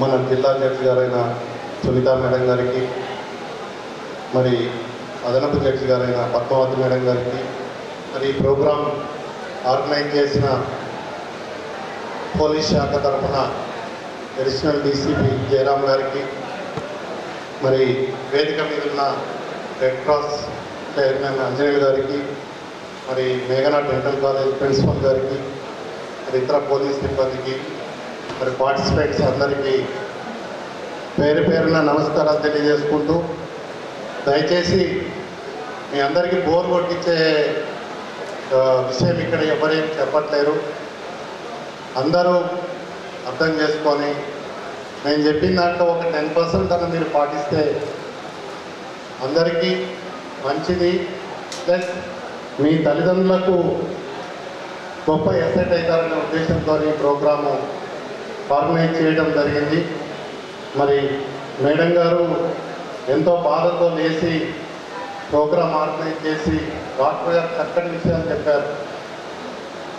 మన జిల్లా జడ్జి గారైన సునీత మేడం గారికి మరి అదనపు జడ్జి గారైన పద్మావతి మేడం గారికి మరి ఈ ప్రోగ్రాం ఆర్గనైజ్ చేసిన పోలీస్ శాఖ తరఫున అడిషనల్ డీసీపీ జయరామ్ గారికి మరి వేదిక మీద ఉన్న రెడ్ క్రాస్ చైర్మన్ అంజనేయులు గారికి మరి మేఘనా డెంటల్ కాలేజ్ ప్రిన్సిపల్ గారికి మరి ఇతర పోలీస్ సిబ్బందికి మరి పార్టిసిపేట్స్ అందరికీ పేరు పేరున నమస్కారాలు తెలియజేసుకుంటూ దయచేసి మీ అందరికీ బోర్ కొట్టించే విషయం ఇక్కడ ఎవరేం చెప్పట్లేరు. అందరూ అర్థం చేసుకొని నేను చెప్పిన దాంట్లో ఒక టెన్ పర్సెంట్ అన్న మీరు పాటిస్తే అందరికీ మంచిది. ప్లస్ మీ తల్లిదండ్రులకు గొప్ప ఎసెట్ అవుతారనే ఉద్దేశంతో ఈ ప్రోగ్రాము ఆర్గనైజ్ చేయడం జరిగింది. మరి మేడం గారు ఎంతో బాధతో లేచి ప్రోగ్రామ్ ఆర్గనైజ్ చేసి డాక్టర్ గారు చక్కటి విషయాలు చెప్పారు.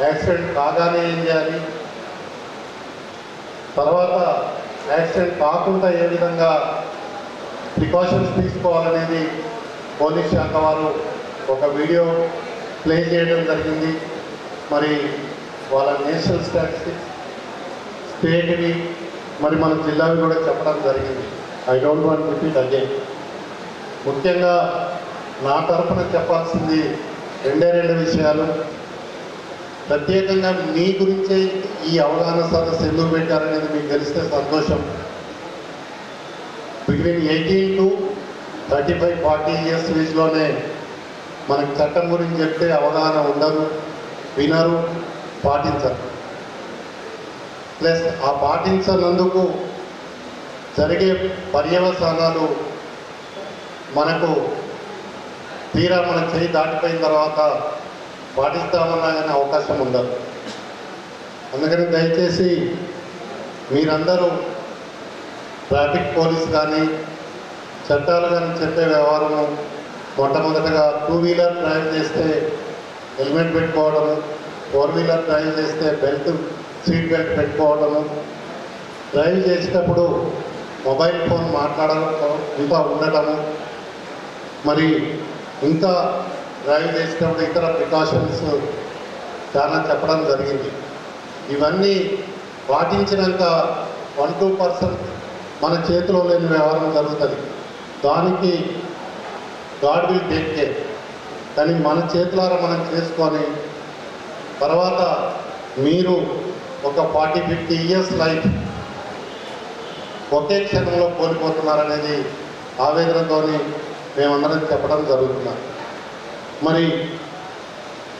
యాక్సిడెంట్ కాగానే ఏం చేయాలి? తర్వాత యాక్సిడెంట్ కాకుండా ఏ విధంగా ప్రికాషన్స్ తీసుకోవాలనేది పోలీస్ శాఖ వారు ఒక వీడియో ప్లే చేయడం జరిగింది. మరి వాళ్ళ నేషనల్ స్టాటిస్టిక్స్ స్టేట్వి మరి మన జిల్లావి కూడా చెప్పడం జరిగింది. I don't want repeat again ముఖ్యంగా నా తరఫున చెప్పాల్సింది రెండే రెండు విషయాలు. ప్రత్యేకంగా మీ గురించే ఈ అవగాహన సదస్సు ఎందుకు పెట్టారనేది మీకు తెలిస్తే సంతోషం. Between eighteen to thirty five forty years ఏజ్లోనే మనకు చట్టం గురించి చెప్తే అవగాహన ఉండదు వినరు పాటించరు. ప్లస్ ఆ పాటించనందుకు జరిగే పర్యవసానాలు మనకు తీరా మన చేయి దాటిపోయిన తర్వాత పాటిస్తామన్నా కానీ అవకాశం ఉండదు. అందుకని దయచేసి మీరందరూ ట్రాఫిక్ పోలీస్ కానీ చట్టాలు కానీ చెప్పే వ్యవహారము మొట్టమొదటగా టూ వీలర్ డ్రైవ్ చేస్తే హెల్మెట్ పెట్టుకోవడము ఫోర్ వీలర్ డ్రైవ్ చేస్తే బెల్ట్ సీట్ బెల్ట్ పెట్టుకోవడము. డ్రైవ్ చేసేటప్పుడు మొబైల్ ఫోన్ మాట్లాడడం ఇంకా ఉండటము. మరి ఇంకా డ్రైవ్ చేసేటప్పుడు ఇతర ప్రికాషన్స్ చాలా చెప్పడం జరిగింది. ఇవన్నీ పాటించినాక వన్ టూ పర్సెంట్ మన చేతిలో లేని వ్యవహారం జరుగుతుంది. దానికి గాడ్ విల్ టేక్ కేర్. కానీ మన చేతులారా మనం చేసుకొని తర్వాత మీరు ఒక ఫార్టీ ఫిఫ్టీ ఇయర్స్ లైఫ్ ఒకే క్షణంలో కోల్పోతున్నారనేది ఆవేదనతోని మేమందరం చెప్పడం జరుగుతున్నాం. మరి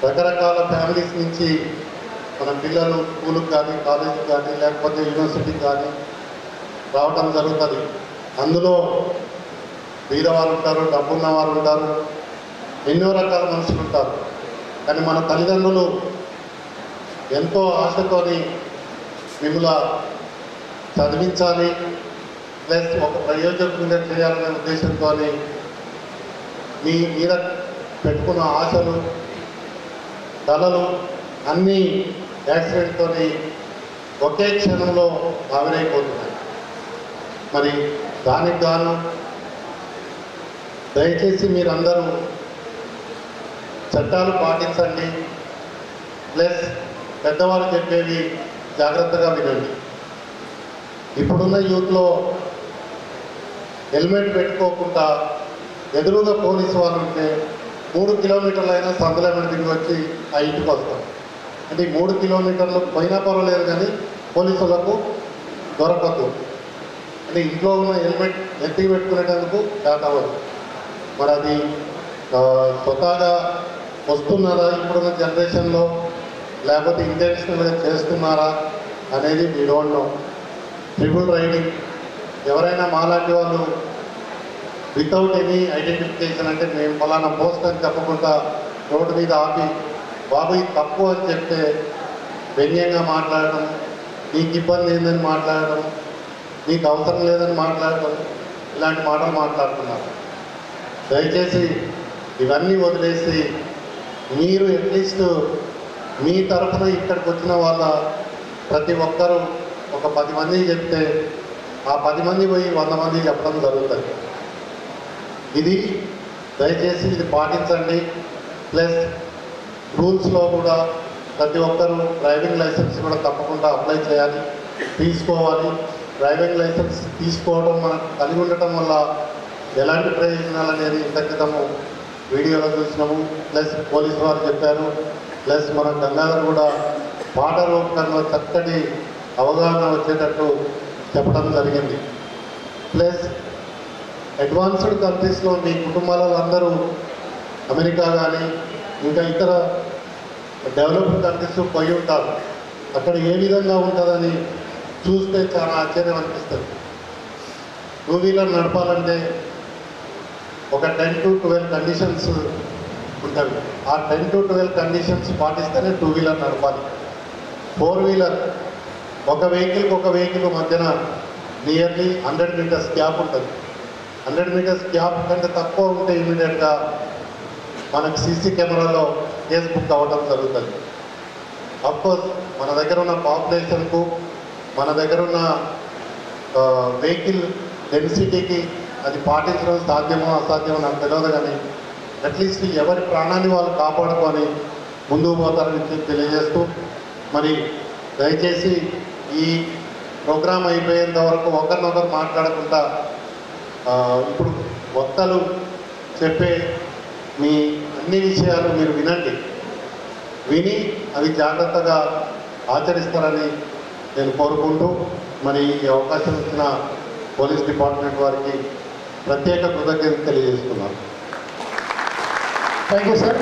రకరకాల ఫ్యామిలీస్ నుంచి మన పిల్లలు స్కూల్కి కానీ కాలేజీకి కానీ లేకపోతే యూనివర్సిటీకి కానీ రావటం జరుగుతుంది. అందులో బీదవారు ఉంటారు డబ్బున్న వారు ఉంటారు ఎన్నో రకాల మనుషులు ఉంటారు కానీ మన తల్లిదండ్రులు ఎంతో ఆశతోని మిమ్మల్ని చదివించాలి ప్లస్ ఒక ప్రయోజకుడిగా చేయాలనే ఉద్దేశంతో మీ మీద పెట్టుకున్న ఆశలు కళలు అన్నీ యాక్సిడెంట్తో ఒకే క్షణంలో ఆవిరైపోతున్నాయి మరి దానికి గాను దయచేసి మీరందరూ చట్టాలు పాటించండి ప్లస్ పెద్దవాళ్ళు చెప్పేవి జాగ్రత్తగా వినండి. ఇప్పుడున్న యూత్లో హెల్మెట్ పెట్టుకోకుండా ఎదురుగా పోలీసు వాళ్ళు ఉంటే మూడు కిలోమీటర్లు అయినా సందులమైన తిరిగి వచ్చి ఆ ఇంటికి వస్తారు అంటే మూడు కిలోమీటర్లు పోయినా పర్వాలేదు కానీ పోలీసులకు దొరకద్దు అంటే ఇంట్లో ఉన్న హెల్మెట్ ఎత్తికి పెట్టుకునేటందుకు స్టార్ట్ అవ్వదు మరి అది స్వతహాగా వస్తున్నారా ఇప్పుడున్న జనరేషన్లో? లేకపోతే ఇంటెన్షనల్గా చేస్తున్నారా అనేది మీ డోంట్ నో ట్రిపుల్ రైడింగ్ ఎవరైనా మాలాంటి వాళ్ళు వితౌట్ ఎనీ ఐడెంటిఫికేషన్ అంటే మేము ఫలానా పోస్ట్ అని చెప్పకుండా రోడ్డు మీద ఆపి బాబు ఇది తప్పు అని చెప్తే వ్యంగ్యంగా మాట్లాడటం నీకు ఇబ్బంది లేదని మాట్లాడటం నీకు అవసరం లేదని మాట్లాడటం ఇలాంటి మాటలు మాట్లాడుతున్నారు. దయచేసి ఇవన్నీ వదిలేసి మీరు అట్లీస్ట్ మీ తరఫున ఇక్కడికి వచ్చిన వాళ్ళ ప్రతి ఒక్కరూ ఒక పది మందికి చెప్తే ఆ పది మంది పోయి వంద మంది చెప్పడం జరుగుతుంది. ఇది దయచేసి ఇది పాటించండి. ప్లస్ రూల్స్లో కూడా ప్రతి ఒక్కరూ డ్రైవింగ్ లైసెన్స్ కూడా తప్పకుండా అప్లై చేయాలి తీసుకోవాలి. డ్రైవింగ్ లైసెన్స్ తీసుకోవడం మనకు కలిగి ఉండటం వల్ల ఎలాంటి ప్రయోజనాలు అనేది ఇంత క్రితము వీడియోలో చూసినాము. ప్లస్ పోలీసు వారు చెప్పారు ప్లస్ మన గంగాధర్ కూడా పాట రూపకంలో చక్కటి అవగాహన వచ్చేటట్టు చెప్పడం జరిగింది. ప్లస్ అడ్వాన్స్డ్ కంట్రీస్లో మీ కుటుంబాలలో అందరూ అమెరికా కానీ ఇంకా ఇతర డెవలప్డ్ కంట్రీస్ పోయి ఉంటారు. అక్కడ ఏ విధంగా ఉంటుందని చూస్తే చాలా ఆశ్చర్యం అనిపిస్తుంది. టూ వీలర్ నడపాలంటే ఒక టెన్ టు ట్వెల్వ్ కండిషన్స్ ఉంటుంది ఆ టెన్ టు ట్వెల్వ్ కండిషన్స్ పాటిస్తేనే టూ వీలర్ నడపాలి. ఫోర్ వీలర్ ఒక వెహికల్కి ఒక వెహికల్ మధ్యన నియర్లీ హండ్రెడ్ మీటర్స్ గ్యాప్ ఉంటుంది. హండ్రెడ్ మీటర్స్ గ్యాప్ కంటే తక్కువ ఉంటే ఇమీడియట్గా మనకు సీసీ కెమెరాలో కేసు బుక్ అవ్వడం జరుగుతుంది. అఫ్కోర్స్ మన దగ్గర ఉన్న పాపులేషన్కు మన దగ్గర ఉన్న వెహికల్ డెన్సిటీకి అది పాటించడం సాధ్యమో అసాధ్యమో నాకు తెలియదు కానీ అట్లీస్ట్ ఎవరి ప్రాణాన్ని వాళ్ళు కాపాడుకొని ముందుకు పోతారని తెలియజేస్తూ మరి దయచేసి ఈ ప్రోగ్రాం అయిపోయేంత వరకు ఒకరినొకరు మాట్లాడకుండా ఇప్పుడు వక్తలు చెప్పే మీ అన్ని విషయాలు మీరు వినండి. విని అవి జాగ్రత్తగా ఆచరిస్తారని నేను కోరుకుంటూ మరి ఈ అవకాశం ఇచ్చిన పోలీస్ డిపార్ట్మెంట్ వారికి ప్రత్యేక కృతజ్ఞత తెలియజేస్తున్నాను. Thank you, sir.